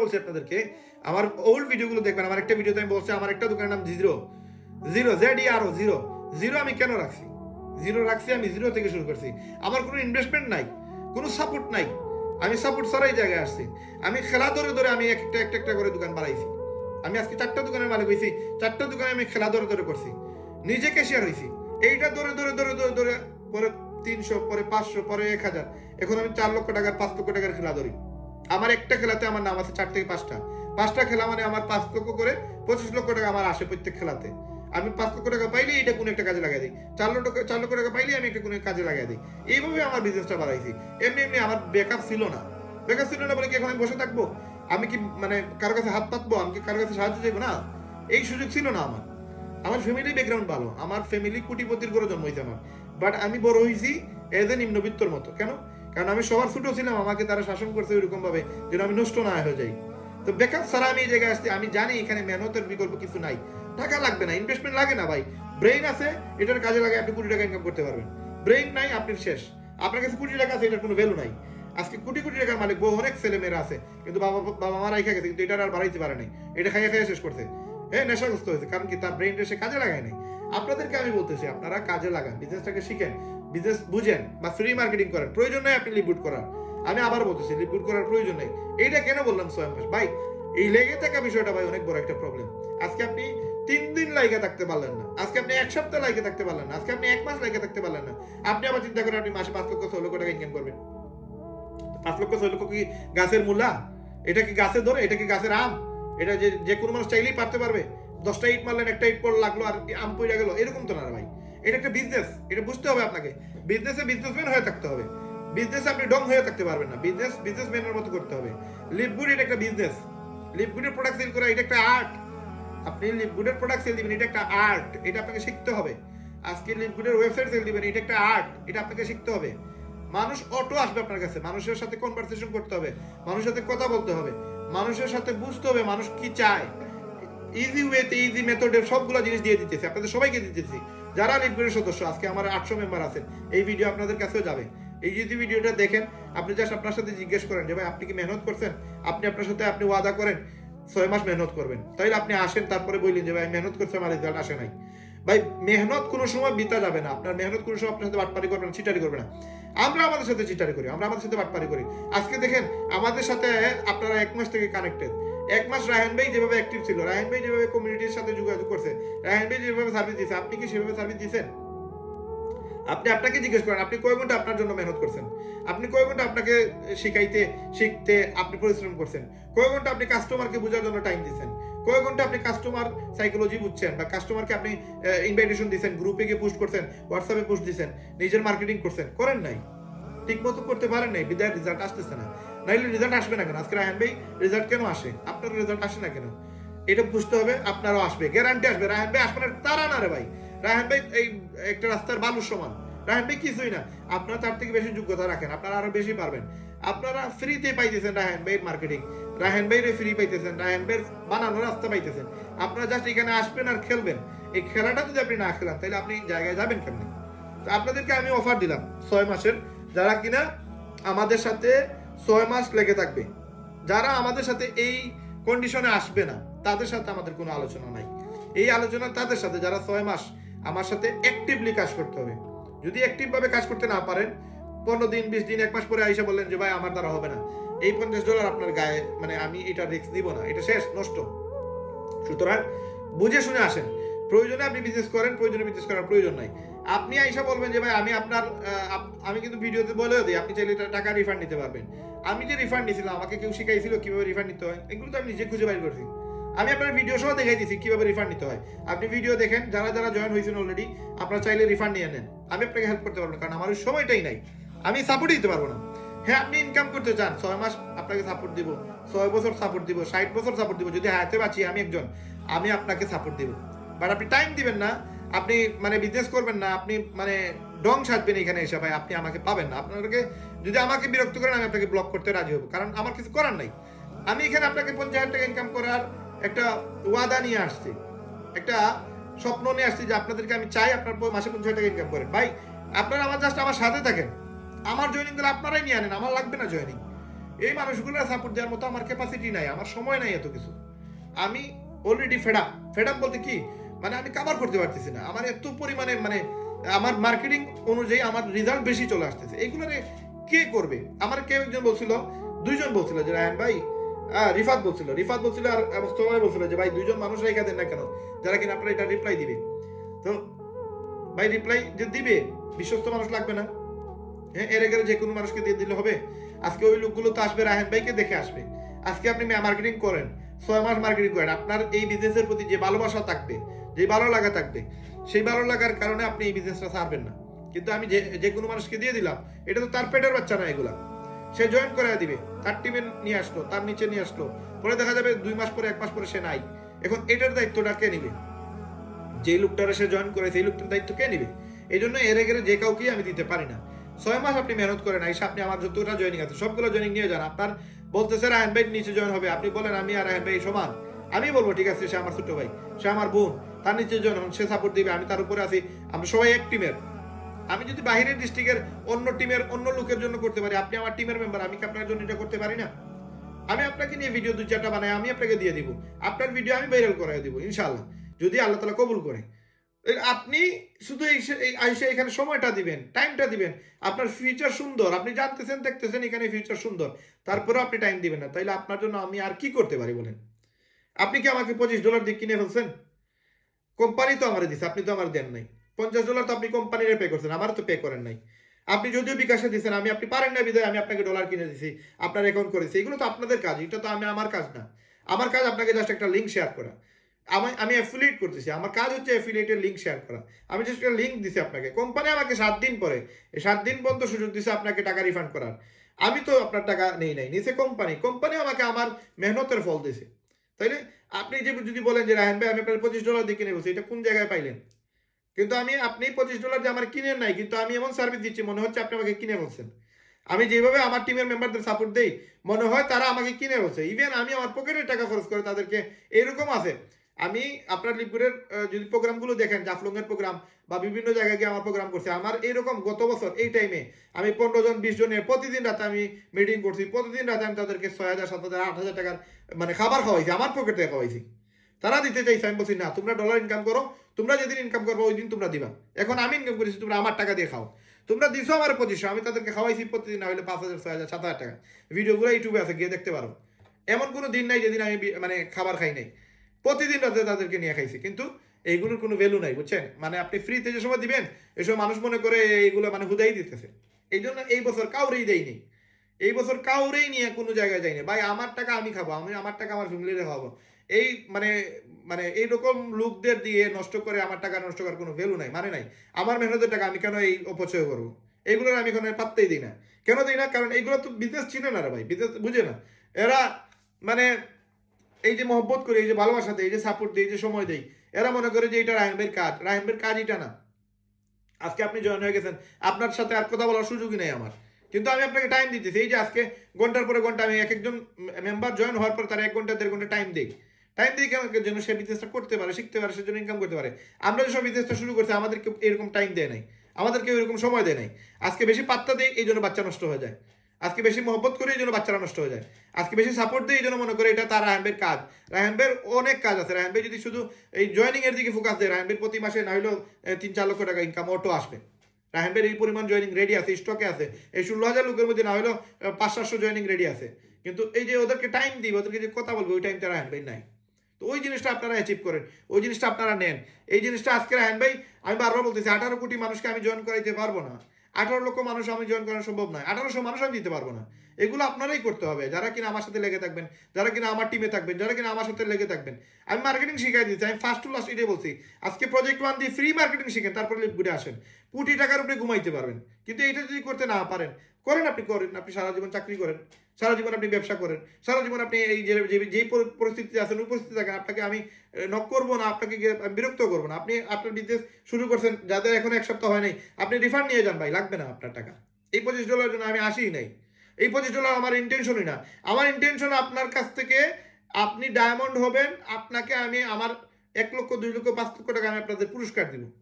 বলছি আপনাদেরকে, আমার ওল্ড ভিডিওগুলো দেখবেন, আমার একটা ভিডিওতে আমি বলছি, আমার একটা দোকানের নাম জিরো। জিরো জেড আর জিরো। জিরো আমি কেন রাখছি? জিরো রাখছি আমি জিরো থেকে শুরু করছি। আমার কোনো ইনভেস্টমেন্ট নাই, কোনো সাপোর্ট নাই। আমি সাপোর্ট ছাড়াই জায়গায় আসছি। আমি খেলা ধরে ধরে আমি একটা একটা একটা করে দোকান বাড়াইছি আমি আজকে চারটা দোকানের মালিক হয়েছি চারটা দোকানে আমি খেলা ধরে ধরে করছি। নিজে ক্যাশিয়ার হয়েছি এইটা ধরে ধরে ধরে ধরে ধরে, পরে তিনশো, পরে পাঁচশো, পরে এক হাজার। এখন আমি চার লক্ষ টাকার, পাঁচ লক্ষ টাকার খেলা ধরি আমার একটা খেলাতে আমার নাম আছে চার থেকে পাঁচটা। পাঁচটা খেলা মানে আমার পাঁচ লক্ষ করে পঁচিশ লক্ষ টাকা আমার আসে প্রত্যেক খেলাতে। আমি পাঁচ লক্ষ টাকা পাইলে এটা কোনো একটা কাজে লাগাই দিই। চার লক্ষ চার লক্ষ টাকা পাইলে আমি একটা কোনো কাজে লাগাই দিই। এইভাবে আমার বিজনেসটা বাড়াইছি। এমনি এমনি আমার বেকআপ ছিল না। বেকআপ ছিল না বলে কি এখন আমি বসে থাকব? আমি কি মানে কারোর কাছে হাত পাতবো? আমি কি কারোর কাছে সাহায্য চাইব? না। এই সুযোগ ছিল না আমার। আমার ফ্যামিলি ব্যাকগ্রাউন্ড ভালো। আমার ফ্যামিলি কোটিপতির করে জন্ম হয়েছে আমার। বাট আমি বড় হয়েছি এজ এ নিম্নবিত্তর মতো। কেন? কারণ আমি সবার ছোট ছিলাম, আমাকে তারা শাসন করছে ওইরকম ভাবে যেন আমি নষ্ট না হয়ে যাই। তো বেকআপ ছাড়া আমি এই জায়গায় আসছি, আমি জানি এখানে মেহনতের বিকল্প কিছু নাই। টাকা লাগবে না ইনভেস্টমেন্ট লাগে না ভাই। ব্রেইন আছে, এটার কাজে লাগে আপনি কোটি টাকা ইনকাম করতে পারবেন। ব্রেইন নাই, আপনি শেষ। আপনার কাছে কোটি টাকা আছে, এটার কোনো ভ্যালু নাই। আজকে কোটি কোটি টাকার মালিক, বহু অনেক ছেলে মেয়েরা আছে, কিন্তু বাবা বাবা মা রাইখা গেছে, কিন্তু এটা আর বাড়াইতে পারে নাই। এটা খাইয়া খাইয়া শেষ করছে। হ্যাঁ নেশাগ্রস্ত হয়েছে, কারণ কি তার ব্রেইন সে কাজে লাগায় নাই। আপনাদেরকে আমি বলতেছি, আপনারা কাজে লাগান বিজনেসটাকে শিখেন। বিজনেস বুঝেন বা ফ্রি মার্কেটিং করেন, প্রয়োজন নাই আপনি লিপুট করার। আমি আবার বলতেছি লিপুট করার প্রয়োজন নেই। এইটা কেন বললাম সোয়াম মাস ভাই, এই লেগে থাকা বিষয়টা ভাই অনেক বড় একটা প্রবলেম আজকে আপনি তিন দিন লাইকে থাকতে পারলেন না। আজকে আপনি এক সপ্তাহ লাইকে থাকতে পারলেন না। আজকে আপনি এক মাস লাইকে থাকতে পারলেন না। আপনি আবার চিন্তা করেন, আপনি মাসে পাঁচ লক্ষ, ছয় লক্ষ টাকা ইনকাম করবেন। পাঁচ লক্ষ, ছয় লক্ষ কি গাছের মূলা? এটা কি গাছের ধরে? এটা কি গাছের আম? এটা যে যে কোনো মানুষ চাইলেই পারতে পারবে। দশটা ইট মারলেন, একটা ইট পর লাগল আর আম পইরা গেল। এরকম তো না ভাই। এটা একটা বিজনেস এটা বুঝতে হবে আপনাকে। বিজনেসে বিজনেসম্যান হয়ে থাকতে হবে। বিজনেসে আপনি ডং হয়ে থাকতে পারবেন না। বিজনেস বিজনেসম্যানের মতো করতে হবে। লিপগুড এটা একটা বিজনেস লিপগুডের প্রোডাক্ট সেল করা, এটা একটা আর্ট আপনি লিপগুডের প্রোডাক্ট সেল দিবেন, এটা একটা আর্ট এটা আপনাকে শিখতে হবে। আজকে লিপগুডের ওয়েবসাইট সেল দিবেন, এটা একটা আর্ট এটা আপনাকে শিখতে হবে। মানুষ অটো আসবে আপনার কাছে। মানুষের সাথে কনভারসেশন করতে হবে। মানুষের সাথে কথা বলতে হবে। মানুষের সাথে বুঝতে হবে মানুষ কি চায়। ইজি ওয়েতে ইজি মেথডে সবগুলো জিনিস দিয়ে দিতেছি, আপনাদের সবাইকে দিতেছি। যারা লিডগুলির সদস্য, আজকে আমার আটশো মেম্বার আছেন, এই ভিডিও আপনাদের কাছেও যাবে। এই যদি ভিডিওটা দেখেন, আপনি জাস্ট আপনার সাথে জিজ্ঞেস করেন যে, ভাই, আপনি কি মেহনত করছেন? আপনি আপনার সাথে আপনি ওয়াদা করেন? ছয় মাস মেহনত করবেন। তাইলে আপনি আসেন, তারপরে বললেন যে, ভাই, মেহনত করছে, আমার রেজাল্ট আসে নাই। ভাই, মেহনত কোনো সময় বিতা যাবে না। আপনার মেহনত কোনো সময় আপনার সাথে বাটপারি করবে না চিটারি করবে না। আমরা আমাদের সাথে চিটারি করি, আমরা আমাদের সাথে বাটপারি করি। আজকে দেখেন, আমাদের সাথে আপনারা এক মাস থেকে কানেক্টেড এক মাস রায়হান ভাই যেভাবে অ্যাক্টিভ ছিল, রায়হান ভাই যেভাবে কমিউনিটির সাথে যোগাযোগ করছে, রায়হান ভাই যেভাবে সার্ভিস দিয়েছে আপনি কি সেভাবে সার্ভিস দিয়েছেন আপনি আপনাকে জিজ্ঞেস করেন, আপনি কয় ঘণ্টা আপনার জন্য মেহনত করছেন? আপনি কয় ঘণ্টা আপনাকে শিখাইতে, শিখতে আপনি পরিশ্রম করছেন? কয় ঘণ্টা আপনি কাস্টমারকে বোঝার জন্য টাইম দিচ্ছেন? কয় ঘণ্টা আপনি কাস্টমার সাইকোলজি বুঝছেন বা কাস্টমারকে আপনি ইনভাইটেশন দিচ্ছেন গ্রুপে গিয়ে পোস্ট করছেন হোয়াটসঅ্যাপে পোস্ট দিচ্ছেন, নিজের মার্কেটিং করছেন, করেন নাই? ঠিক মতো করতে পারেন নাই বিদায় রেজাল্ট আসতেছে না। নাইলে রেজাল্ট আসবে না কেন? আজকে রায়হান ভাই রেজাল্ট কেন আসে? আপনার রেজাল্ট আসে না কেন? এটা বুঝতে হবে, আপনারও আসবে। গ্যারান্টি আসবে। রায়হান ভাই আসবে না তারা না রে ভাই। রায়হান ভাই এই একটা রাস্তার বালুর সমান। রায়হান ভাই কিছুই না। আপনারা তার থেকে বেশি যোগ্যতা রাখেন। আপনারা আরও বেশি পারবেন। আপনারা ফ্রিতে পাইতেছেন রায়হান ভাইয়ের মার্কেটিং রায়হান ভাইয়ের ফ্রি পাইতেছেন। রায়হান ভাইয়ের বানানো রাস্তা পাইতেছেন। আপনারা জাস্ট এখানে আসবেন আর খেলবেন। এই খেলাটা যদি আপনি না খেলেন, তাহলে আপনি জায়গায় যাবেন কেমনি? তো আপনাদেরকে আমি অফার দিলাম ছয় মাসের। যারা কিনা আমাদের সাথে ছয় মাস লেগে থাকবে। যারা আমাদের সাথে এই কন্ডিশনে আসবে না, তাদের সাথে আমাদের কোনো আলোচনা নাই। এই আলোচনা তাদের সাথে, যারা ছয় মাস আমার সাথে অ্যাক্টিভলি কাজ করতে হবে। যদি অ্যাক্টিভ ভাবে কাজ করতে না পারেন, পনেরো দিন, বিশ দিন, এক মাস পরে আইসা বললেন যে, ভাই, আমার দ্বারা হবে না। এই পঞ্চাশ ডলার আপনার গায়ে মানে আমি এটা রিস্ক দিব না, এটা শেষ, নষ্ট। সুতরাং বুঝে শুনে আসেন প্রয়োজনে আপনি বিজনেস করেন, প্রয়োজনে বিজনেস করার প্রয়োজন নাই। আপনি আইসা বলবেন যে, ভাই, আমি আপনার আমি কিন্তু ভিডিওতে বলেও দিই, আপনি চাইলে টাকা রিফান্ড নিতে পারবেন। আমি যে রিফান্ড নিয়েছিলাম আমাকে কেউ শিখাইছিল কীভাবে রিফান্ড নিতে হয়, এগুলো তো আমি নিজে খুঁজে বাইর করছি। আমি আপনার ভিডিও সহ দেখাই দিচ্ছি কীভাবে রিফান্ড নিতে হয়। আপনি ভিডিও দেখেন, যারা যারা জয়েন হয়েছেন অলরেডি আপনারা চাইলে রিফান্ড নিয়ে নেন। আমি আপনাকে হেল্প করতে পারব না, কারণ আমার সময়টাই নাই। আমি সাপোর্ট দিতে পারব না। হ্যাঁ আপনি ইনকাম করতে চান, ছয় মাস আপনাকে সাপোর্ট দিব, ছয় বছর সাপোর্ট দিব, ষাট বছর সাপোর্ট দিব, যদি হায়াতে বাঁচি, আমি একজন, আমি আপনাকে সাপোর্ট দিব। বাট আপনি টাইম দিবেন না, আপনি মানে বিজনেস করবেন না, আপনি মানে ডং সাজবেন এখানে এসে, ভাই, আপনি আমাকে পাবেন না। আপনাকে, যদি আমাকে বিরক্ত করেন, আমি আপনাকে ব্লক করতে রাজি হব। কারণ আমার কিছু করার নাই। আমি এখানে আপনাকে পঞ্চাশ হাজার টাকা ইনকাম করার একটা ওয়াদা নিয়ে আসছি। একটা স্বপ্ন নিয়ে আসছি যে আপনাদেরকে আমি চাই আপনার মাসে পঞ্চাশ হাজার টাকা ইনকাম করেন। ভাই, আপনারা আমার জাস্ট আমার সাথে থাকেন। আমার জয়েনিংগুলো আপনারাই নিয়ে আনেন, আমার লাগবে না জয়েনিং এই মানুষগুলো সাপোর্ট দেওয়ার মতো আমার ক্যাপাসিটি নাই, আমার সময় নাই এত কিছু। আমি অলরেডি ফেডাপ ফেডাপ বলতে কি? মানে আমি কাভার করতে পারতেছি না। আমার এত পরিমাণে মানে আমার মার্কেটিং অনুযায়ী আমার রেজাল্ট বেশি চলে আসতেছে। এইগুলোরে কে করবে? আমার কেউ একজন বলছিল, দুইজন বলছিল যে, রায়ন ভাই রিফাত বলছিল। রিফাত বলছিল আর ভাই বলছিল যে, ভাই, দুইজন মানুষ রেখা দেন না কেন? যারা কিনা আপনার এটা রিপ্লাই দিবে। তো ভাই রিপ্লাই যে দিবে, বিশ্বস্ত মানুষ লাগবে না। হ্যাঁ এর আগে যে কোনো মানুষকে দিয়ে দিলে হবে। আজকে ওই লোকগুলো তো আসবে রায়হান ভাইকে দেখে আসবে। আজকে আপনি মার্কেটিং করেন। ছয় মাস মার্কেটিং করেন। আপনার এই বিজনেসের প্রতি যে ভালোবাসা থাকবে, যে ভালো লাগা থাকবে, সেই ভালো লাগার কারণে আপনি এই বিজনেসটা ছাড়বেন না। কিন্তু আমি যে যে কোনো মানুষকে দিয়ে দিলাম, এটা তো তার পেটের বাচ্চা না এগুলা। সে জয়েন করে দিবে, তার টিমে নিয়ে আসলো, তার নিচে নিয়ে আসলো। পরে দেখা যাবে দুই মাস পরে, এক মাস পরে সে নাই। এখন এটার দায়িত্বটা কে নিবে? যে লোকটারে সে জয়েন করে, সেই লোকটার দায়িত্ব কে নিবে? এই জন্য এরে গেলে যে কাউকেই আমি দিতে পারি না। ছয় মাস আপনি মেহনত করেন, আইসা আপনি আমার যতটা জয়েনিং আছে, সবগুলো জয়েনিং নিয়ে যান। আপনার বলতেছে রায়ন ভাই নিচে জয়েন হবে। আপনি বলেন, আমি আর রায়ন ভাই সমান? আমি বলব, ঠিক আছে, সে আমার ছোট ভাই, সে আমার বোন, তার নিচে জয়েন হন, সে সাপোর্ট দিবে, আমি তার উপরে আছি। আমরা সবাই এক টিমের আমি যদি বাহিরের ডিস্ট্রিক্টের অন্য টিমের অন্য লোকের জন্য করতে পারি, আপনি আমার টিমের মেম্বার আমি কি আপনার জন্য এটা করতে পারি না? আমি আপনাকে নিয়ে ভিডিও দু চারটা বানাই, আমি আপনাকে দিয়ে দিব। আপনার ভিডিও আমি ভাইরাল করাই দিব, ইনশাআল্লাহ। যদি আল্লাহ তালা কবুল করে। আপনি শুধু আইসে এখানে সময়টা দিবেন টাইমটা দিবেন। আপনার ফিউচার সুন্দর। আপনি জানতেছেন, দেখতেছেন, এখানে ফিউচার সুন্দর। তারপরেও আপনি টাইম দিবেন না। তাইলে আপনার জন্য আমি আর কি করতে পারি বলেন? আপনি কি আমাকে পঁচিশ ডলার দিয়ে কিনে ফেলছেন? কোম্পানি তো আমার দিচ্ছে আপনি তো আমার দেন নাই। পঞ্চাশ ডলার তো আপনি কোম্পানির পে করছেন আমার তো পে করেন নাই। আপনি যদিও বিকাশে দিচ্ছেন আমি আপনি পারেন না বিধায় আমি আপনাকে ডলার কিনে দিছি, আপনার অ্যাকাউন্ট করেছি। এগুলো তো আপনাদের কাজ, এটা তো আমি আমার কাজ না। আমার কাজ আপনাকে জাস্ট একটা লিঙ্ক শেয়ার করা। আমি আমি অ্যাফিলিয়েট করতেছি। আমার কাজ হচ্ছে অ্যাফিলিয়েটের লিঙ্ক শেয়ার করা। আমি জাস্ট একটা লিঙ্ক দিছি আপনাকে। কোম্পানি আমাকে সাত দিন পরে, এই সাত দিন পর্যন্ত সুযোগ দিছে আপনাকে টাকা রিফান্ড করার। আমি তো আপনার টাকা নেই নাই। নিচে কোম্পানি কোম্পানি আমাকে আমার মেহনতের ফল দিছে। তাই না? আপনি যে যদি বলেন যে রায়ন ভাই, আমি আপনার পঁচিশ ডলার দিয়ে কিনে বলছি এটা কোন জায়গায় পাইলেন? কিন্তু আমি, আপনি পঁচিশ ডলার দিয়ে আমার কিনে নাই, কিন্তু আমি এমন সার্ভিস দিচ্ছি, মনে হচ্ছে আপনি আমাকে কিনে বলছেন। আমি যেভাবে আমার টিমের মেম্বারদের সাপোর্ট দেই, মনে হয় তারা আমাকে কিনে বলছে। ইভেন আমি আমার পকেটের টাকা খরচ করে তাদেরকে এরকম আছে। আমি আপনার লিপুরের যদি প্রোগ্রামগুলো দেখেন, জাফলংয়ের প্রোগ্রাম বা বিভিন্ন জায়গায় গিয়ে আমার প্রোগ্রাম করছে, আমার এইরকম গত বছর, এই টাইমে আমি পনেরো জন, বিশ জনের প্রতিদিন রাতে আমি মিটিং করছি, প্রতিদিন রাতে আমি তাদেরকে ছয় হাজার, সাত হাজার, আট হাজার টাকার মানে খাবার খাওয়াইছি, আমার পকেট থেকে খাওয়াইছি। তারা দিতে চাইছে, আমি বলছি, না, তোমরা ডলার ইনকাম করো, তোমরা যেদিন ইনকাম করব, ওই দিন তোমরা দিবা। এখন আমি ইনকাম করেছি, তোমরা আমার টাকা দিয়ে খাও। তোমরা দিছো আমার পঁচিশশো, আমি তাদেরকে খাওয়াইছি প্রতিদিন, না হলে পাঁচ হাজার, ছয় হাজার, সাত হাজার টাকা। ভিডিওগুলো ইউটিউবে আছে, গিয়ে দেখতে পারো। এমন কোনো দিন নাই যেদিন আমি মানে খাবার খাই নাই। প্রতিদিন রাতে তাদেরকে নিয়ে খাইছি। কিন্তু এইগুলোর কোনো ভ্যালু নাই, বুঝছেন? মানে আপনি ফ্রিতে যে সময় দিবেন, এসব মানুষ মনে করে এইগুলো মানে হুদাই দিতেছে। এই জন্য এই বছর কাউরেই দেয়নি। এই বছর কাউরেই নিয়ে কোনো জায়গায় যায়নি। ভাই, আমার টাকা আমি খাব, আমি, আমার টাকা আমার ফ্যামিলিরে খাওয়াবো। এই মানে মানে এইরকম লোকদের দিয়ে নষ্ট করে আমার টাকা নষ্ট করার কোনো ভ্যালু নাই মানে নাই। আমার মেহনতের টাকা আমি কেন এই অপচয় করব? এইগুলোর আমি কোনো পাত্তাই দিই না। কেন দিই না? কারণ এইগুলো তো বিজনেস চিনে না রে ভাই বিজনেস বুঝে না। এরা মানে এই যে মহব্বত করে, এই যে ভালোবাসা দেয় এই যে সাপোর্ট দেয় এই যে সময় দেয় এরা মনে করে যে এটা রাহিমের কাজ। রাহিমের কাজ এটা না আজকে আপনি জয়েন হয়ে গেছেন, আপনার সাথে আর কথা বলার সুযোগই নেই আমার। কিন্তু আমি আপনাকে টাইম দিতেছি, এই যে আজকে ঘণ্টার পরে ঘণ্টা আমি এক একজন মেম্বার জয়েন হওয়ার পর তার এক ঘণ্টা, দেড় ঘণ্টা টাইম দিই। টাইম দিই কেন যেন সে বিজনেসটা করতে পারে, শিখতে পারে সেজন্য ইনকাম করতে পারে। আমরা যেসব বিজনেসটা শুরু করছি আমাদেরকে এরকম টাইম দেয় নাই। আমাদেরকে এরকম সময় দেয় নাই। আজকে বেশি পাত্তা দেয় এই জন্য বাচ্চা নষ্ট হয়ে যায়। আজকে বেশি মহব্বত করে এই জন্য বাচ্চারা নষ্ট হয়ে যায়। আজকে বেশি সাপোর্ট দেয় এই জন্য মনে করে এটা তার রাহানবের কাজ। রাহানবের অনেক কাজ আছে। রাহানবে যদি শুধু এই জয়েনিং এর দিকে ফোকাস দেয় রাহানবের প্রতি মাসে না হলেও তিন চার লক্ষ টাকা ইনকাম অটো আসবে। রাহানবের এই পরিমাণ জয়েনিং রেডি আছে স্টকে আছে। এই ষোলো হাজার লোকের মধ্যে না হলেও পাঁচ সাতশো জয়েনিং রেডি আছে। কিন্তু এই যে ওদেরকে টাইম দিবে, ওদেরকে যে কথা বলবে, ওই টাইমটা রাহানবের নাই। তো ওই জিনিসটা আপনারা অ্যাচিভ করেন, ওই জিনিসটা আপনারা নেন। এই জিনিসটা আজকে রাহান ভাই আমি বারবার বলতেছি, আঠারো কোটি মানুষকে আমি জয়েন করাইতে পারব না। আঠারো লক্ষ মানুষ আমি জয়েন করা সম্ভব নয়। আঠারোশো মানুষ আমি দিতে পারব না। এগুলো আপনারাই করতে হবে। যারা কিনা আমার সাথে লেগে থাকবেন, যারা কিনা আমার টিমে থাকবেন, যারা কিনা আমার সাথে লেগে থাকবেন। আমি মার্কেটিং শিখাই দিচ্ছি, আমি ফার্স্ট টু লাস্ট এটাই বলছি। আজকে প্রজেক্ট ওয়ান দিয়ে ফ্রি মার্কেটিং শিখেন, তারপরে ঘুরে আসেন। কোটি টাকার উপরে ঘুমাইতে পারবেন। কিন্তু এটা যদি করতে না পারেন, করেন আপনি করেন। আপনি সারা জীবন চাকরি করেন। সারা জীবন আপনি ব্যবসা করেন, সারা জীবন আপনি এই যে যেই পরি- পরিস্থিতিতে আছেন ওই পরিস্থিতি থাকেন, আপনাকে আমি নক করব না, আপনাকে বিরক্ত করব না। আপনি আপনার বিজনেস শুরু করছেন, যাদের এখন এক সপ্তাহ হয় নাই, আপনি রিফান্ড নিয়ে যান ভাই, লাগবে না আপনার টাকা। এই পঁচিশ ডলারের জন্য আমি আসিই নাই। এই পঁচিশ ডলার আমার ইন্টেনশনই না। আমার ইন্টেনশন আপনার কাছ থেকে আপনি ডায়মন্ড হবেন, আপনাকে আমি আমার এক লক্ষ, দুই লক্ষ, পাঁচ লক্ষ টাকা আমি আপনাদের পুরস্কার দিব।